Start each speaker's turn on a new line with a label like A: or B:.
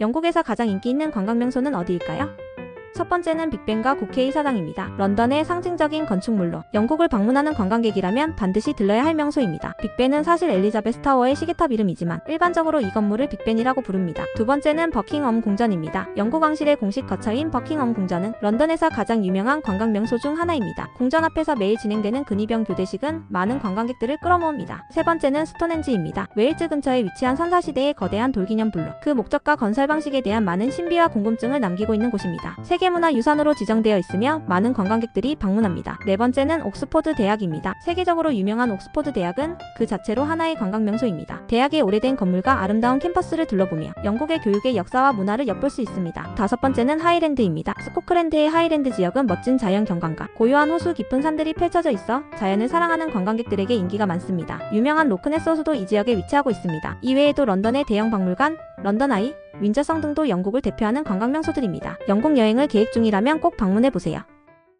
A: 영국에서 가장 인기 있는 관광 명소는 어디일까요? 첫 번째는 빅벤과 국회의 사당입니다. 런던의 상징적인 건축물로 영국을 방문하는 관광객이라면 반드시 들러야 할 명소입니다. 빅벤은 사실 엘리자베스 타워의 시계탑 이름이지만 일반적으로 이 건물을 빅벤이라고 부릅니다. 두 번째는 버킹엄 궁전입니다. 영국 왕실의 공식 거처인 버킹엄 궁전은 런던에서 가장 유명한 관광 명소 중 하나입니다. 궁전 앞에서 매일 진행되는 근위병 교대식은 많은 관광객들을 끌어모읍니다. 세 번째는 스톤헨지입니다. 웨일즈 근처에 위치한 선사시대의 거대한 돌기념 블록. 그 목적과 건설 방식에 대한 많은 신비와 궁금증을 남기고 있는 곳입니다. 세 계문화유산으로 지정되어 있으며 많은 관광객들이 방문합니다. 네 번째는 옥스포드 대학입니다. 세계적으로 유명한 옥스포드 대학은 그 자체로 하나의 관광 명소입니다. 대학의 오래된 건물과 아름다운 캠퍼스를 둘러보며 영국의 교육의 역사와 문화를 엿볼 수 있습니다. 다섯 번째는 하이랜드입니다. 스코틀랜드의 하이랜드 지역은 멋진 자연 경관과 고요한 호수 깊은 산들이 펼쳐져 있어 자연을 사랑하는 관광객들에게 인기가 많습니다. 유명한 로크네스 호수도 이 지역에 위치하고 있습니다. 이외에도 런던의 대형 박물관, 런던 아이, 윈저성 등도 영국을 대표하는 관광 명소들입니다. 영국 여행을 계획 중이라면 꼭 방문해 보세요.